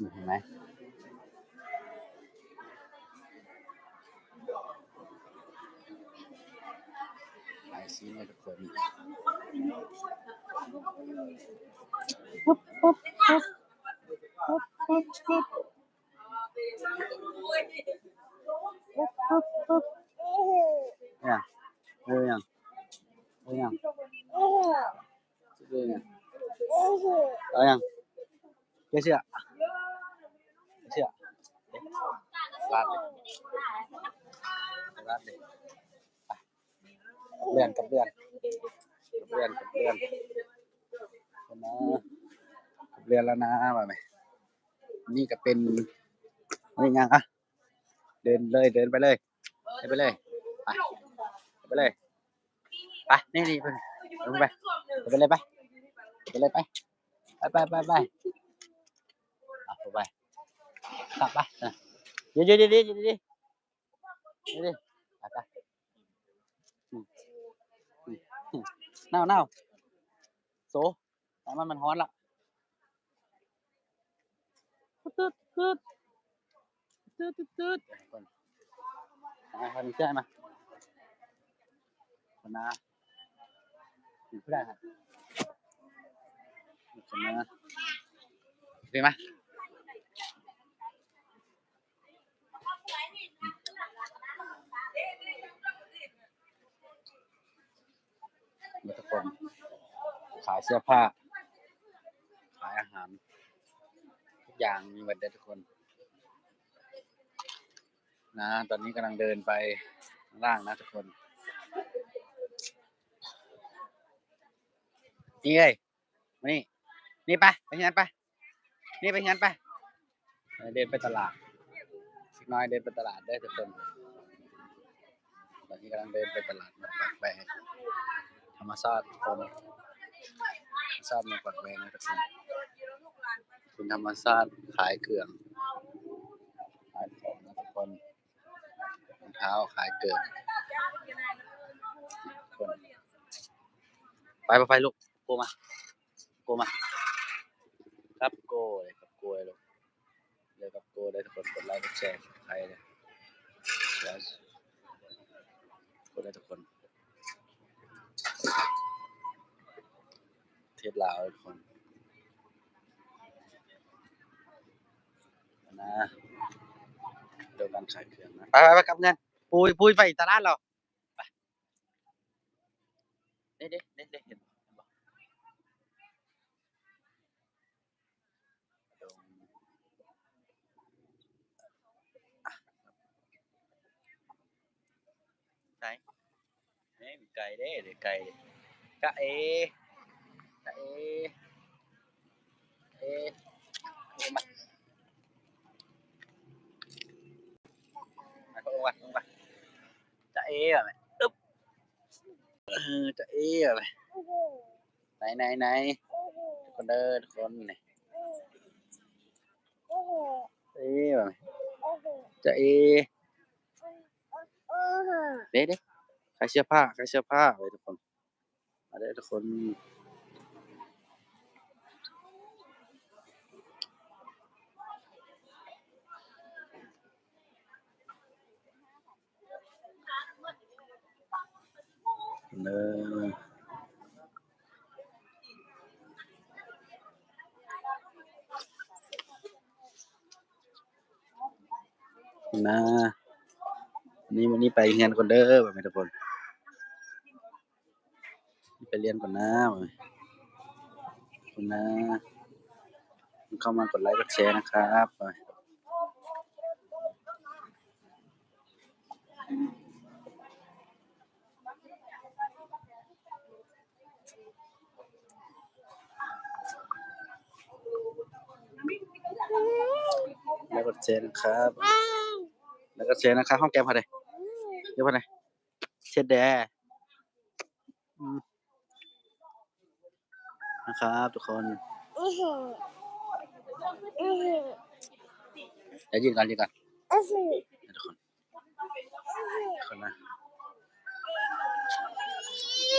进行来。还是那个可以。哎呀，哎呀，哎呀，这个，哎呀，谢谢。 ลาดเลยลาดเลยไปเลื่อนกับเลื่อนกับเลื่อนกับเลื่อนนะกับเลื่อนแล้วนะมาไหมนี่ก็เป็นนี่ยังอะเดินเลยเดินไปเลยเดินไปเลยไปไปเลยไปนี่นี่ไปลงไปไปเลยไปไปเลยไปไปไปไปไปไปไปกลับไป นะเดี๋ยวเดี๋ยวเดี๋ยวเดี๋ยวเดี๋ยวเดี๋ยวเดี๋ยวไปไปอืมอืมอืมเน่าเน่าโซน้ำมันมันฮ้อนละตืดตืดตืดตืดตืดคนมาคนนี้เชื่อไหมคนนะอยู่เพื่อนครับคนนะดีไหมมีทุกคน ขายเสื้อผ้า ขายอาหาร ทุกอย่างมีหมดเลยทุกคน นะ ตอนนี้กำลังเดินไปล่างนะทุกคนนี่เลยมานี่ นี่ไปไปที่นั้นไป นี่ไปที่นั้นไป เดินไปตลาดสักหน้อยเดินไปตลาดได้ทุกคน ตอนนี้กำลังเดินไปตลาดมาปักธรรมชาติทุกคน ชาติมาปักแบงนะทุกคนคุณธรรมชาติขายเครื่องขายของนะทุกคนรองเท้าขายเกลือทุกคนไปไปไปลูกโกมาโกมา ครับโกเลยครับโกเลยลูกเลยครับโกได้ทุกคนกดไลค์กดแชร์ใครเลยแล้วกดได้ทุกคน เทศลาวทุกคนนะเดี๋ยวกันขายเครื่องนะไปไปไปกลับเงินปุยปุยไปตลาดเราไปเด็ดเด็ดเด็ดเด็ดเห็นบ่เห็นบ่ตรงอะไหนเฮ้ยมีไก่เด้เด็กไก่ เอเอมาเขาลงมาลงมาจะเอแบบไหมตึ๊บจะเอแบบไหมไหนไหนไหนทุกคนเดินทุกคนนี่เอแบบไหมจะเอเด็ดเด็ดใครเสื้อผ้าใครเสื้อผ้าเลยทุกคนมาได้ทุกคน เดินนะนนี้วันนี้ไปเรียนก่อนเด้อแบบนี้ทุกคนไปเรียนก่อนนะบบนี้ขอบคุณนะเข้ามากดไลค์กดแชร์นะครับไปไล ดแชร์นะครับ แล้วก็แชร์นะครับห้องแกมพอดีเดี๋ยวพอดีเช็ดแดอืมนะครับทุกคนเดี๋ยวยืนก่อนยืนก่อนเดี๋ยวทุกคนทุกคนนะ